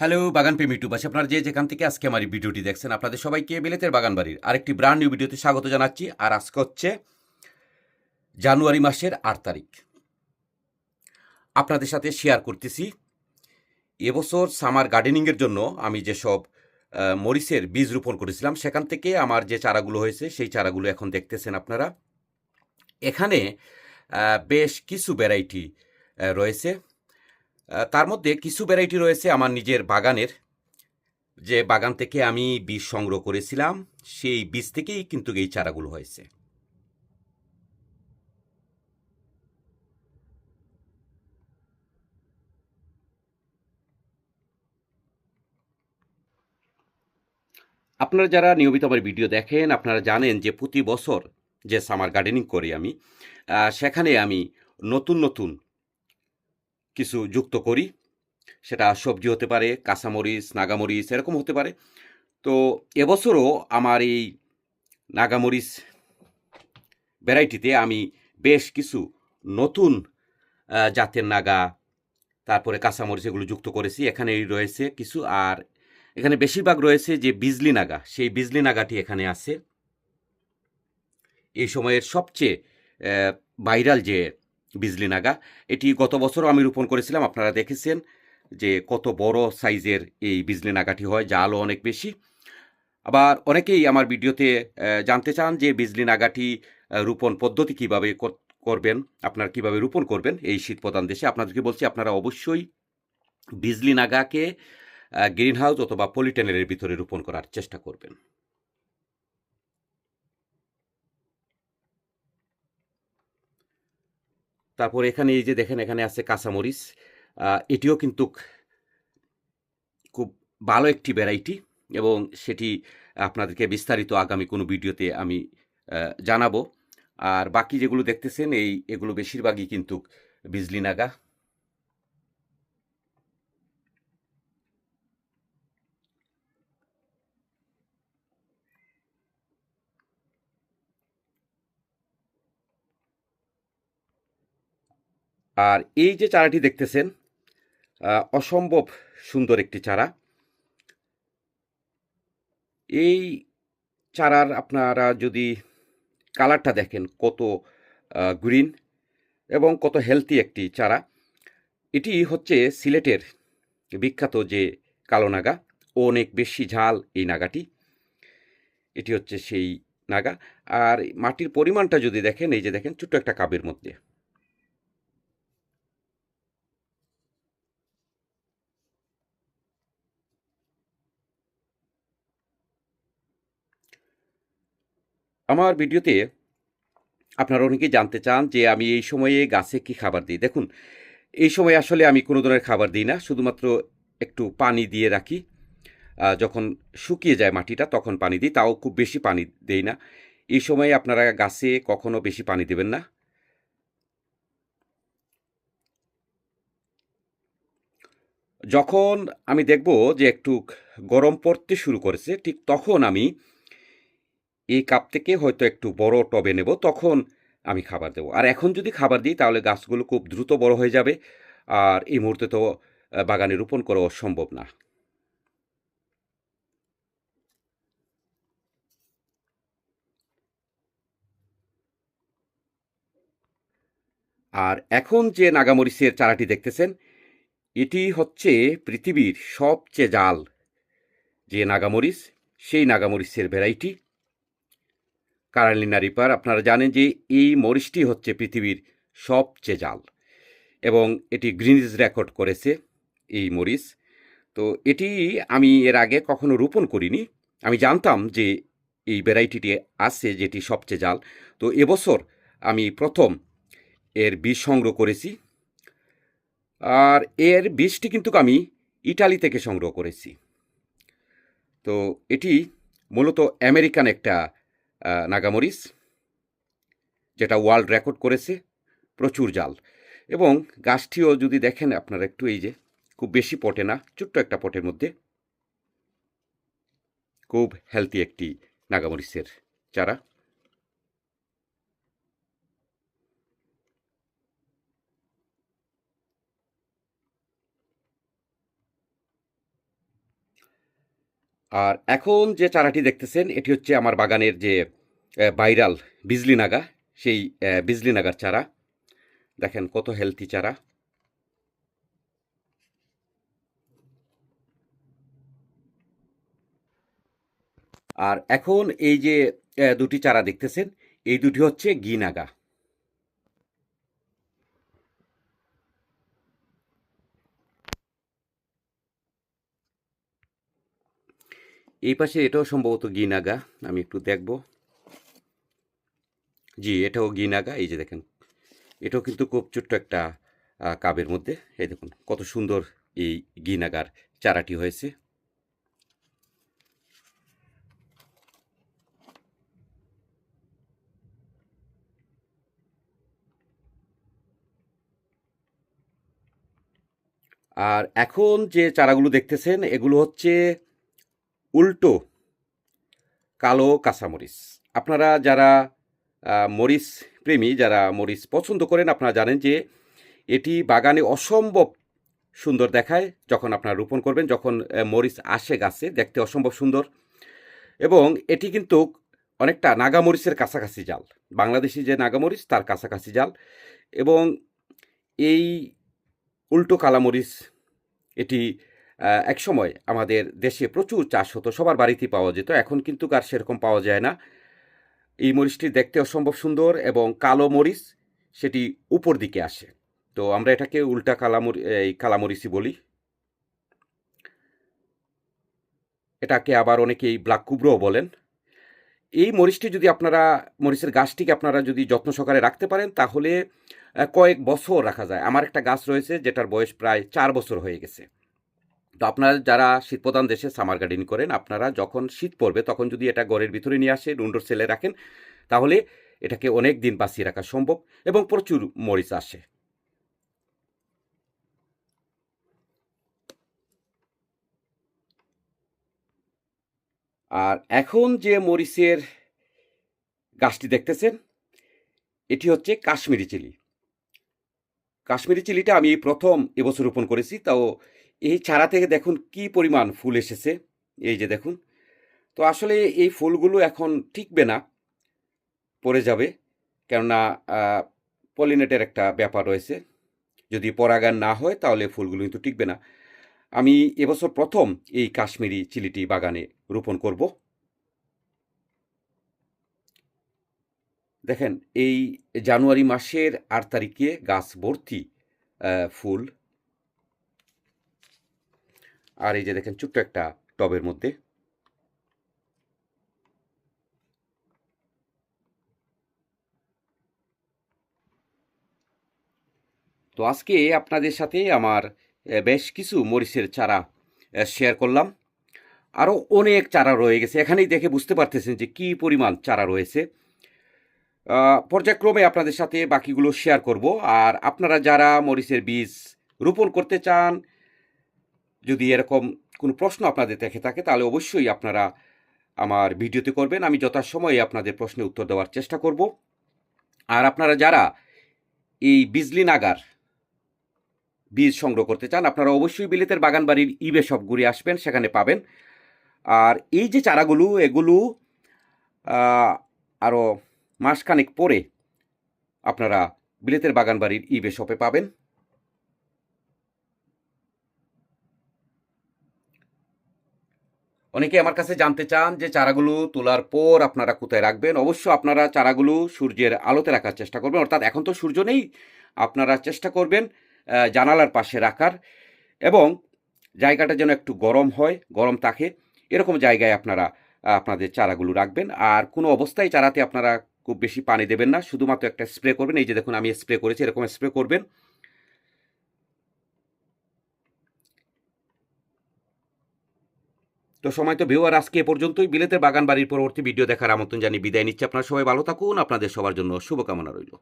Hello, বাগান প্রেমী টুবাস। আপনারা যে যেখান থেকে আজকে আমার এই ভিডিওটি দেখছেন, আপনাদের সবাইকে বেলেতের বাগান বাড়ির আরেকটি ব্র্যান্ড নিউ ভিডিওতে স্বাগত জানাচ্ছি। আর আজকে হচ্ছে জানুয়ারি মাসের আট তারিখ। আপনাদের সাথে শেয়ার করতেছি। এবছর সামার গার্ডেনিংয়ের জন্য আমি যেসব মরিচের বীজ রোপণ করেছিলাম, সেখান থেকে আমার যে চারাগুলো হয়েছে, সেই চারাগুলো এখন দেখতেছেন আপনারা। এখানে বেশ কিছু ভ্যারাইটি রয়েছে। তার মধ্যে কিছু ভ্যারাইটি রয়েছে আমার নিজের বাগানের। যে বাগান থেকে আমি বীজ সংগ্রহ করেছিলাম, সেই বীজ থেকেই কিন্তু এই চারাগুলো হয়েছে। আপনারা যারা নিয়মিত আমার ভিডিও দেখেন, আপনারা জানেন যে প্রতি বছর যে সামার গার্ডেনিং করি আমি সেখানে আমি নতুন নতুন কিছু যুক্ত করি। সেটা সবজি হতে পারে, কাঁচামরিচ, নাগামরিচ, এরকম হতে পারে। তো এবছরও আমার এই নাগামরিচ ভ্যারাইটিতে আমি বেশ কিছু নতুন জাতের নাগা, তারপরে কাঁচামরিচ এগুলো যুক্ত করেছি। এখানে রয়েছে কিছু আর এখানে বেশিরভাগ রয়েছে যে বিজলি নাগা, সেই বিজলি নাগাটি এখানে আছে। এই সময়ের সবচেয়ে ভাইরাল যে বিজলি নাগা। এটি গত বছরও আমি রোপণ করেছিলাম, আপনারা দেখেছেন যে কত বড় সাইজের এই বিজলি নাগাটি হয়, যা আলো অনেক বেশি। আবার অনেকেই আমার ভিডিওতে জানতে চান যে বিজলি নাগাটি রোপণ পদ্ধতি কীভাবে করবেন, আপনারা কীভাবে রোপণ করবেন এই শীত প্রধান দেশে, আপনাদেরকে বলছি আপনারা অবশ্যই বিজলি নাগাকে গ্রিন হাউস অথবা পলিটেনারের ভিতরে রোপণ করার চেষ্টা করবেন। তারপর এখানে এই যে দেখেন, এখানে আছে কাঁচামরিচ। এটিও কিন্তু খুব ভালো একটি ভ্যারাইটি এবং সেটি আপনাদেরকে বিস্তারিত আগামী কোনো ভিডিওতে আমি জানাব। আর বাকি যেগুলো দেখতেছেন, এই, এগুলো বেশিরভাগই কিন্তু বিজলি আর এই যে চারাটি দেখতেছেন অসম্ভব সুন্দর একটি চারা। এই চারার আপনারা যদি কালারটা দেখেন, কত গ্রিন এবং কত হেলদি একটি চারা। এটি হচ্ছে সিলেটের বিখ্যাত যে কালো নাগা অনেক বেশি ঝাল এই নাগাটি। এটি হচ্ছে সেই নাগা। আর মাটির পরিমাণটা যদি দেখেন, এই যে দেখেন, ছোট্ট একটা কাবের মধ্যে। আমার ভিডিওতে আপনারা অনেকেই জানতে চান যে আমি এই সময়ে গাছে কি খাবার দিই। দেখুন, এই সময় আসলে আমি কোনো ধরনের খাবার দিই না, শুধুমাত্র একটু পানি দিয়ে রাখি। যখন শুকিয়ে যায় মাটিটা তখন পানি দিই, তাও খুব বেশি পানি দেই না। এই সময়ে আপনারা গাছে কখনো বেশি পানি দেবেন না। যখন আমি দেখব যে একটু গরম পড়তে শুরু করেছে, ঠিক তখন আমি এই কাপ থেকে হয়তো একটু বড় টবে নেব, তখন আমি খাবার দেবো। আর এখন যদি খাবার দিই, তাহলে গাছগুলো খুব দ্রুত বড় হয়ে যাবে। আর এই মুহূর্তে তো বাগানে রোপণ করা সম্ভব না। আর এখন যে নাগামরিচের চারাটি দেখতেছেন, এটি হচ্ছে পৃথিবীর সবচেয়ে জাল। যে নাগামরিচ, সেই নাগামরিচের ভ্যারাইটি। কারালিনা রিপার আপনারা জানেন যে এই মরিচটি হচ্ছে পৃথিবীর সবচেয়ে জাল এবং এটি গ্রিনিজ রেকর্ড করেছে এই মরিচ। তো এটি আমি এর আগে কখনো রোপণ করিনি। আমি জানতাম যে এই ভ্যারাইটিটি আছে যেটি সবচেয়ে জাল। তো এবছর আমি প্রথম এর বীজ সংগ্রহ করেছি। আর এর বীজটি কিন্তু আমি ইটালি থেকে সংগ্রহ করেছি। তো এটি মূলত আমেরিকান একটা আহ, নাগামরিচ যেটা ওয়ার্ল্ড রেকর্ড করেছে প্রচুর জাল। এবং গাছটিও যদি দেখেন আপনারা একটু এই যে খুব বেশি পটে না ছোট্ট একটা পটের মধ্যে। খুব হেলদি একটি নাগামরিচের চারা। আর এখন যে চারাটি দেখতেছেন, এটি হচ্ছে আমার বাগানের যে বাইরাল বিজলি নাগা, সেই বিজলি নাগার চারা। দেখেন কত হেলদি চারা। আর এখন এই যে দুটি চারা দেখতেছেন, এই দুটি হচ্ছে ঘি এই পাশে এটাও সম্ভবত ঘি নাগা আমি একটু দেখব। জি, এটাও ঘি নাগা এই যে দেখেন, এটাও কিন্তু খুব ছোট্ট একটা কাবের মধ্যে। এই দেখুন, কত সুন্দর এই ঘি নাগার চারাটি হয়েছে। আর এখন যে চারাগুলো দেখতেছেন, এগুলো হচ্ছে উল্টো কালো কাঁচামরিচ। আপনারা যারা মরিচ প্রেমী, যারা মরিচ পছন্দ করেন, আপনারা জানেন যে এটি বাগানে অসম্ভব সুন্দর দেখায় যখন আপনারা রোপণ করবেন, যখন মরিচ আসে গাছে, দেখতে অসম্ভব সুন্দর। এবং এটি কিন্তু অনেকটা নাগামরিচের কাছাকাছি জাল। বাংলাদেশি যে নাগামরিচ, তার কাছাকাছি জাল। এবং এই উল্টো কালামরিচ, এটি আহ, একসময় আমাদের দেশে প্রচুর চাষ হতো সবার বাড়িতেই পাওয়া যেত এখন কিন্তু আর সেরকম পাওয়া যায় না। এই মরিচটি দেখতে অসম্ভব সুন্দর এবং কালো মরিচ সেটি উপর দিকে আসে। তো আমরা এটাকে উল্টা কালামরি এই কালামরিচই বলি। এটাকে আবার অনেকেই ব্ল্যাক কুবরোও বলেন। এই মরিচটি যদি আপনারা মরিচের গাছটিকে আপনারা যদি যত্ন সহকারে রাখতে পারেন তাহলে কয়েক বছর রাখা যায়। আমার একটা গাছ রয়েছে যেটার বয়স প্রায় চার বছর হয়ে গেছে। তো আপনারা যারা শীতপ্রধান দেশে সামার গার্ডেনিং করেন, আপনারা যখন শীত পড়বে, তখন যদি এটা ঘরের ভিতরে নিয়ে আসে উন্ডোর সেলে রাখেন, তাহলে এটাকে অনেক দিন বাঁচিয়ে রাখা সম্ভব এবং প্রচুর মরিচ আসে। আর এখন যে মরিচের গাছটি দেখতেছেন, এটি হচ্ছে কাশ্মীরি চিলি। কাশ্মীরি চিলিটা আমি প্রথম এবছর রোপণ করেছি, তাও এই চারা থেকে দেখুন কি পরিমাণ ফুল এসেছে। এই যে দেখুন। তো আসলে এই ফুলগুলো এখন টিকবে না, পড়ে যাবে। কেননা পলিনেটের একটা ব্যাপার রয়েছে। যদি পরাগান না হয় তাহলে ফুলগুলো কিন্তু টিকবে না। আমি এবছর প্রথম এই কাশ্মীরি চিলিটি বাগানে রোপণ করব। দেখেন, এই জানুয়ারি মাসের আট তারিখে গাছ ভর্তি ফুল আর এই যে দেখেন ছোট্ট একটা টবের মধ্যে তো আজকে আপনাদের সাথে আমার বেশ কিছু মরিচের চারা শেয়ার করলাম। আরও অনেক চারা রয়ে গেছে। এখানেই দেখে বুঝতে পারতেছেন যে কি পরিমাণ চারা রয়েছে। পর্যায়ক্রমে আপনাদের সাথে বাকিগুলো শেয়ার করব। আর আপনারা যারা মরিচের বীজ রোপণ করতে চান যদি এরকম কোনো প্রশ্ন আপনাদের দেখে থাকে, তাহলে অবশ্যই আপনারা আমার ভিডিওতে করবেন। আমি যথাসময়ে আপনাদের প্রশ্নের উত্তর দেওয়ার চেষ্টা করব। আর আপনারা যারা এই বিজলি নাগার বীজ সংগ্রহ করতে চান, আপনারা অবশ্যই বিলেতের বাগান বাড়ির ইবে সব ঘুরে আসবেন, সেখানে পাবেন। আর এই যে চারাগুলো, এগুলো আরও মাসখানেক পরে আপনারা বিলেতের বাগান বাড়ির ইবে শপে পাবেন। অনেকে আমার কাছে জানতে চান যে চারাগুলো তোলার পর আপনারা কোথায় রাখবেন? অবশ্য আপনারা চারাগুলো সূর্যের আলোতে রাখার চেষ্টা করবেন। অর্থাৎ এখন তো সূর্য নেই, আপনারা চেষ্টা করবেন জানালার পাশে রাখার এবং জায়গাটা যেন একটু গরম হয়, গরম থাকে, এরকম জায়গায় আপনারা আপনাদের চারাগুলো রাখবেন। আর কোনো অবস্থায় চারাতে আপনারা খুব বেশি পানি দেবেন না, শুধুমাত্র একটা স্প্রে করবেন। এই যে দেখুন, আমি স্প্রে করেছি, এরকম স্প্রে করবেন। তো সময় তো ভিউয়ার, আজকে এ পর্যন্তই। বিলেতের বাগান বাড়ির পরবর্তী ভিডিও দেখার আমন্ত্রণ জানিয়ে বিদায় নিচ্ছি। আপনার সবাই ভালো থাকুন। আপনাদের সবার জন্য শুভকামনা রইল।